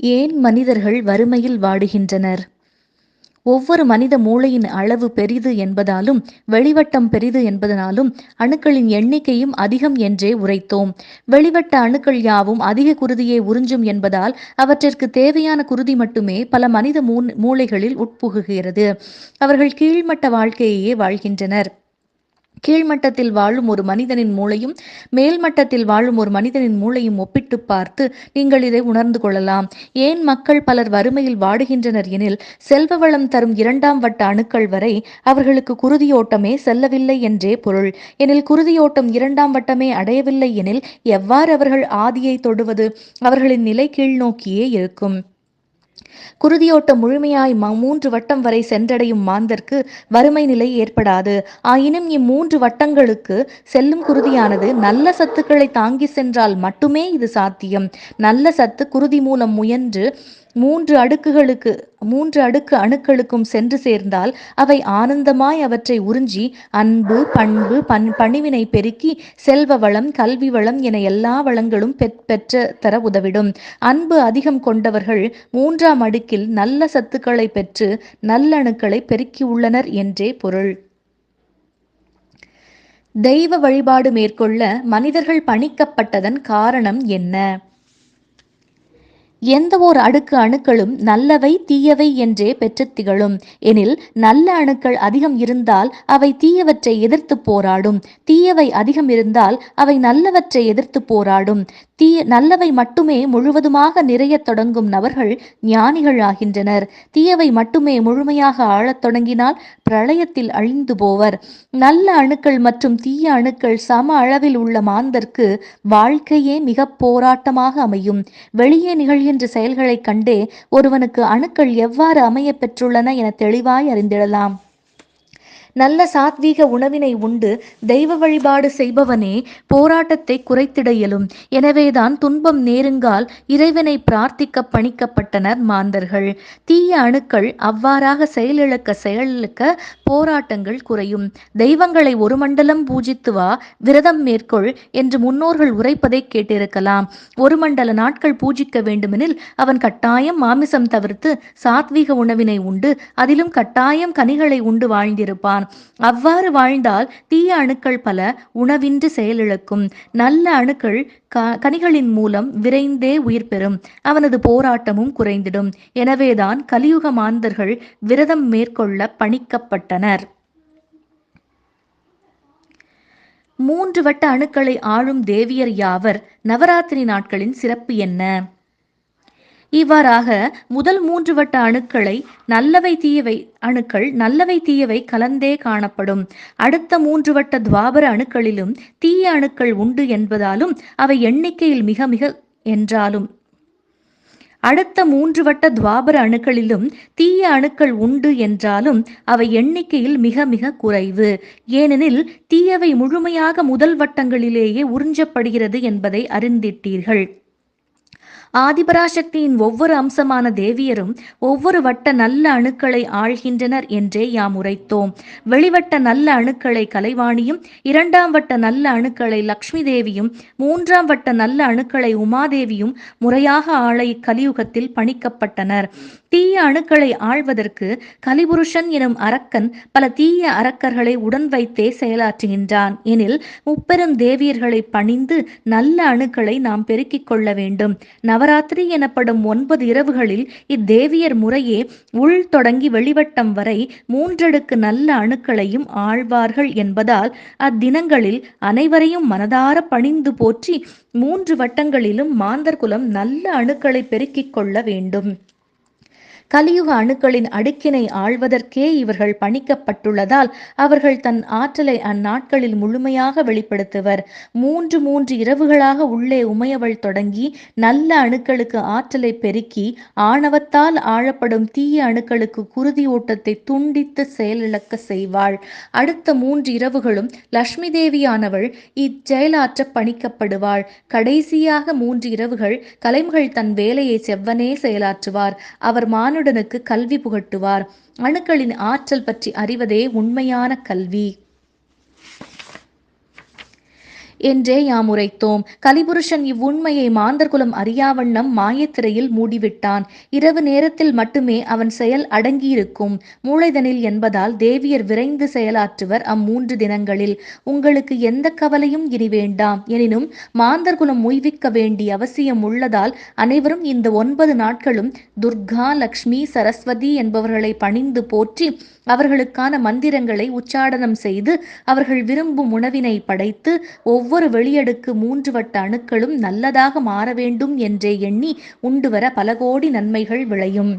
ஏன் மனிதர்கள் வறுமையில் வாடுகின்றனர்? ஒவ்வொரு மனித மூளையின் அளவு பெரிது என்பதாலும் வெளிவட்டம் பெரிது என்பதனாலும் அணுக்களின் எண்ணிக்கையும் அதிகம் என்றே உரைத்தோம். வெளிவட்ட அணுக்கள் யாவும் அதிக குருதியை உறிஞ்சும் என்பதால் அவற்றிற்கு தேவையான குருதி மட்டுமே பல மனித மூ மூளைகளில் உட்புகுகிறது. அவர்கள் கீழ்மட்ட வாழ்க்கையையே வாழ்கின்றனர். கீழ்மட்டத்தில் வாழும் ஒரு மனிதனின் மூளையும் மேல்மட்டத்தில் வாழும் ஒரு மனிதனின் மூளையும் ஒப்பிட்டு பார்த்து நீங்கள் இதை உணர்ந்து கொள்ளலாம். ஏன் மக்கள் பலர் வறுமையில் வாடுகின்றனர் எனில் செல்வ வளம் தரும் இரண்டாம் வட்ட அணுக்கள் வரை அவர்களுக்கு குருதியோட்டமே செல்லவில்லை என்றே பொருள். எனில் குருதியோட்டம் இரண்டாம் வட்டமே அடையவில்லை எனில் எவ்வாறு அவர்கள் ஆதியை தொடுவது? அவர்களின் நிலை கீழ்நோக்கியே இருக்கும். குருதியோட்டம் முழுமையாய் மூன்று வட்டம் வரை சென்றடையும் மாந்தர்க்கு வறுமை நிலை ஏற்படாது. ஆயினும் இம்மூன்று வட்டங்களுக்கு செல்லும் குருதியானது நல்ல சத்துக்களை தாங்கி சென்றால் மட்டுமே இது சாத்தியம். நல்ல சத்து குருதி மூலம் முயன்று மூன்று அடுக்குகளுக்கு மூன்று அடுக்கு அணுக்களுக்கும் சென்று சேர்ந்தால் அவை ஆனந்தமாய் அவற்றை உறிஞ்சி அன்பு பண்பு பண் பணிவினை பெருக்கி செல்வ வளம் கல்வி வளம் என எல்லா வளங்களும் பெற்ற தர உதவிடும். அன்பு அதிகம் கொண்டவர்கள் மூன்றாம் அடுக்கில் நல்ல சத்துக்களை பெற்று நல்லணுக்களை பெருக்கியுள்ளனர் என்றே பொருள். தெய்வ வழிபாடு மேற்கொள்ள மனிதர்கள் பணிக்கப்பட்டதன் காரணம் என்ன? எந்த ஓர் அடுக்கு அணுக்களும் நல்லவை தீயவை என்றே பெற்று திகழும். எனில் நல்ல அணுக்கள் அதிகம் இருந்தால் அவை தீயவற்றை எதிர்த்து போராடும். தீயவை அதிகம் இருந்தால் அவை நல்லவற்றை எதிர்த்து போராடும். தீய நல்லவை மட்டுமே முழுவதுமாக நிறையத் தொடங்கும் நபர்கள் ஞானிகள் ஆகின்றனர் தீயவை மட்டுமே முழுமையாக ஆழத் தொடங்கினால் பிரளயத்தில் அழிந்து போவர். நல்ல அணுக்கள் மற்றும் தீய அணுக்கள் சம அளவில் உள்ள மாந்தர்க்கு வாழ்க்கையே மிக போராட்டமாக அமையும். வெளியே நிகழ்கின்ற செயல்களைக் கண்டே ஒருவனுக்கு அணுக்கள் எவ்வாறு அமைய பெற்றுள்ளன என தெளிவாய் அறிந்திடலாம். நல்ல சாத்வீக உணவினை உண்டு தெய்வ வழிபாடு செய்பவனே போராட்டத்தை குறைத்திட இயலும். எனவேதான் துன்பம் நேருங்கால் இறைவனை பிரார்த்திக்க பணிக்கப்பட்டனர் மாந்தர்கள். தீய அணுக்கள் அவ்வாறாக செயலிழக்க செயலிழக்க போராட்டங்கள் குறையும். தெய்வங்களை ஒரு மண்டலம் பூஜித்து வா விரதம் மேற்கொள் என்று முன்னோர்கள் உரைப்பதை கேட்டிருக்கலாம். ஒரு மண்டல நாட்கள் பூஜிக்க வேண்டுமெனில் அவன் கட்டாயம் மாமிசம் தவிர்த்து சாத்வீக உணவினை உண்டு அதிலும் கட்டாயம் கனிகளை உண்டு வாழ்ந்திருப்பான். கொள்வான் அவ்வாறு வாழ்ந்தால் தீய அணுக்கள் பல உணவின்றி செயலிழக்கும். நல்ல அணுக்கள் கனிகளின் மூலம் விரைந்தே உயிர் பெறும். அவனது போராட்டமும் குறைந்திடும். எனவேதான் கலியுக மாந்தர்கள் விரதம் மேற்கொள்ள பணிக்கப்பட்டனர். மூன்று வட்ட அணுக்களை ஆளும் தேவியர் யாவர்? நவராத்திரி நாட்களின் சிறப்பு என்ன? இவ்வாறாக முதல் மூன்று வட்ட அணுக்களை நல்லவை தீயவை அணுக்கள் நல்லவை தீயவை கலந்தே காணப்படும். அடுத்த மூன்று வட்ட துவாபர அணுக்களிலும் தீய அணுக்கள் உண்டு என்பதாலும் அவை எண்ணிக்கையில் மிக மிக என்றாலும். அடுத்த மூன்று வட்ட துவாபர அணுக்களிலும் தீய அணுக்கள் உண்டு என்றாலும் அவை எண்ணிக்கையில் மிக மிக குறைவு. ஏனெனில் தீயவை முழுமையாக முதல் வட்டங்களிலேயே உறிஞ்சப்படுகிறது என்பதை அறிந்திட்டீர்கள். ஆதிபராசக்தியின் ஒவ்வொரு அம்சமான தேவியரும் ஒவ்வொரு வட்ட நல்ல அணுக்களை ஆழ்கின்றனர் என்றே யாம் உரைத்தோம். வெளிவட்ட நல்ல அணுக்களை கலைவாணியும் இரண்டாம் வட்ட நல்ல அணுக்களை லக்ஷ்மி தேவியும் மூன்றாம் வட்ட நல்ல அணுக்களை உமாதேவியும் முறையாக ஆளை கலியுகத்தில் பணிக்கப்பட்டனர். தீய அணுக்களை ஆழ்வதற்கு கலிபுருஷன் எனும் அரக்கன் பல தீய அரக்கர்களை உடன் வைத்தே செயலாற்றுகின்றான். எனில் முப்பெரும் தேவியர்களை பணிந்து நல்ல அணுக்களை நாம் பெருக்கிக் கொள்ள வேண்டும். நவராத்திரி எனப்படும் ஒன்பது இரவுகளில் இத்தேவியர் முறையே உள் தொடங்கி வெளிவட்டம் வரை மூன்றடுக்கு நல்ல அணுக்களையும் ஆழ்வார்கள் என்பதால் அத்தினங்களில் அனைவரையும் மனதார பணிந்து போற்றி மூன்று வட்டங்களிலும் மாந்தர் குலம் நல்ல அணுக்களை பெருக்கிக் கொள்ள வேண்டும். கலியுக அணுக்களின் அடுக்கினை ஆழ்வதற்கே இவர்கள் பணிக்கப்பட்டுள்ளதால் அவர்கள் தன் ஆற்றலை அந்நாட்களில் முழுமையாக வெளிப்படுத்துவர். மூன்று மூன்று இரவுகளாக உள்ளே உமையவள் தொடங்கி நல்ல அணுக்களுக்கு ஆற்றலை பெருக்கி ஆணவத்தால் ஆழப்படும் தீய அணுக்களுக்கு குருதி ஓட்டத்தை துண்டித்து செயலிழக்க செய்வாள். அடுத்த மூன்று இரவுகளும் லட்சுமி தேவியானவள் இச்செயலாற்ற பணிக்கப்படுவாள். கடைசியாக மூன்று இரவுகள் கலைமகள் தன் வேலையை செவ்வனே செயலாற்றுவார். அவர் மான மானுடனுக்கு கல்வி புகட்டுவார். அணுக்களின் ஆற்றல் பற்றி அறிவதே உண்மையான கல்வி. என்றே யாம் உரைத்தோம். கலிபுருஷன் இவ்வுண்மையை மாந்தர்குலம் அறியாவண்ணம் மாயத்திரையில் மூடிவிட்டான். இரவு நேரத்தில் மட்டுமே அவன் செயல் அடங்கியிருக்கும். மூளைதனில் என்பதால் தேவியர் விரைந்து செயலாற்றுவர் அம்மூன்று தினங்களில். உங்களுக்கு எந்த கவலையும் இனி வேண்டாம். எனினும் மாந்தர்குலம் முய்விக்க வேண்டிய அவசியம் உள்ளதால் அனைவரும் இந்த ஒன்பது நாட்களும் துர்கா லக்ஷ்மி சரஸ்வதி என்பவர்களை பணிந்து போற்றி அவர்களுக்கான மந்திரங்களை உச்சாடனம் செய்து அவர்கள் விரும்பும் உணவினை படைத்து ஒவ்வொரு ஒவ்வொரு வெளியடுக்கு மூன்று வட்ட அணுக்களும் நல்லதாக மாற வேண்டும் என்றே எண்ணி உண்டு வர பல கோடி நன்மைகள் விளையும்.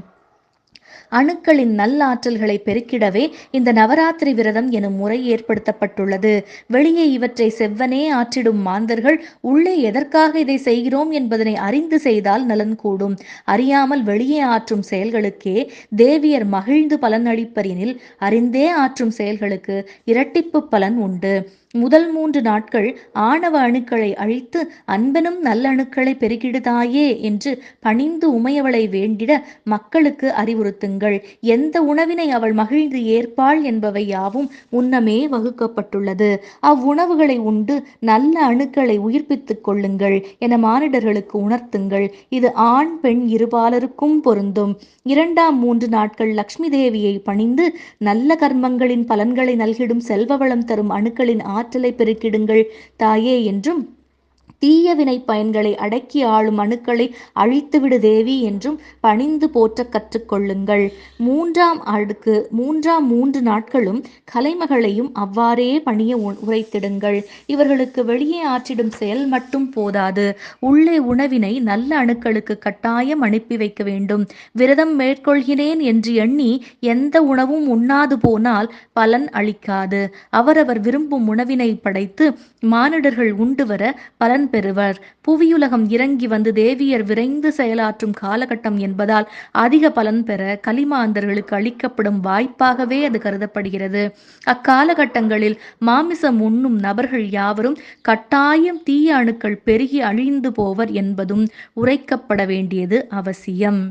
அணுக்களின் நல்லாற்றல்களை பெருக்கிடவே இந்த நவராத்திரி விரதம் எனும் முறை ஏற்படுத்தப்பட்டுள்ளது. வெளியே இவற்றை செவ்வனே ஆற்றிடும் மாந்தர்கள் உள்ளே எதற்காக இதை செய்கிறோம் என்பதனை அறிந்து செய்தால் நலன் கூடும். அறியாமல் வெளியே ஆற்றும் செயல்களுக்கே தேவியர் மகிழ்ந்து பலன் அளிப்பரினில் அறிந்தே ஆற்றும் செயல்களுக்கு இரட்டிப்பு பலன் உண்டு. முதல் மூன்று நாட்கள் ஆணவ அணுக்களை அழித்து அன்பனும் நல்லணுக்களை பெருகிடுதாயே என்று பணிந்து உமையவளை வேண்டிட மக்களுக்கு அறிவுறுத்துங்கள். எந்த உணவினை அவள் மகிழ்ந்து ஏற்பாள் என்பவை யாவும் முன்னமே வகுக்கப்பட்டுள்ளது. அவ்வுணவுகளை உண்டு நல்ல அணுக்களை உயிர்ப்பித்துக் கொள்ளுங்கள் என மானிடர்களுக்கு உணர்த்துங்கள். இது ஆண் பெண் இருபாலருக்கும் பொருந்தும். இரண்டாம் மூன்று நாட்கள் லக்ஷ்மி தேவியை பணிந்து நல்ல கர்மங்களின் பலன்களை நல்கிடும் செல்வவளம் தரும் அணுக்களின் ஆற்றலை ஆற்றலை பெருக்கிடுங்கள் தாயே என்றும் தீய வினை பயன்களை அடக்கி ஆளும் அணுக்களை அழித்துவிடு தேவி என்றும் பணிந்து போற்ற கற்றுக்கொள்ளுங்கள். மூன்றாம் அடுக்கு மூன்றாம் மூன்று நாட்களும் கலைமகளையும் அவ்வாறே பணிய உரைத்திடுங்கள். இவர்களுக்கு வெளியே ஆற்றிடும் செயல் மட்டும் போதாது. உள்ளே உணவினை நல்ல அணுக்களுக்கு கட்டாயம் அனுப்பி வைக்க வேண்டும். விரதம் மேற்கொள்கிறேன் என்று எண்ணி எந்த உணவும் உண்ணாது போனால் பலன் அளிக்காது. அவரவர் விரும்பும் உணவினை படைத்து மானிடர்கள் உண்டு வர பலன் பெறுவர். புவியுலகம் இறங்கி வந்து தேவியர் விரைந்து செயலாற்றும் காலகட்டம் என்பதால் அதிக பலன் பெற கலிமாந்தர்களுக்கு அளிக்கப்படும் வாய்ப்பாகவே அது கருதப்படுகிறது. அக்காலகட்டங்களில் மாமிசம் உண்ணும் நபர்கள் யாவரும் கட்டாயம் தீய அணுக்கள் பெருகி அழிந்து போவர் என்பதும் உரைக்கப்பட வேண்டியது அவசியம்.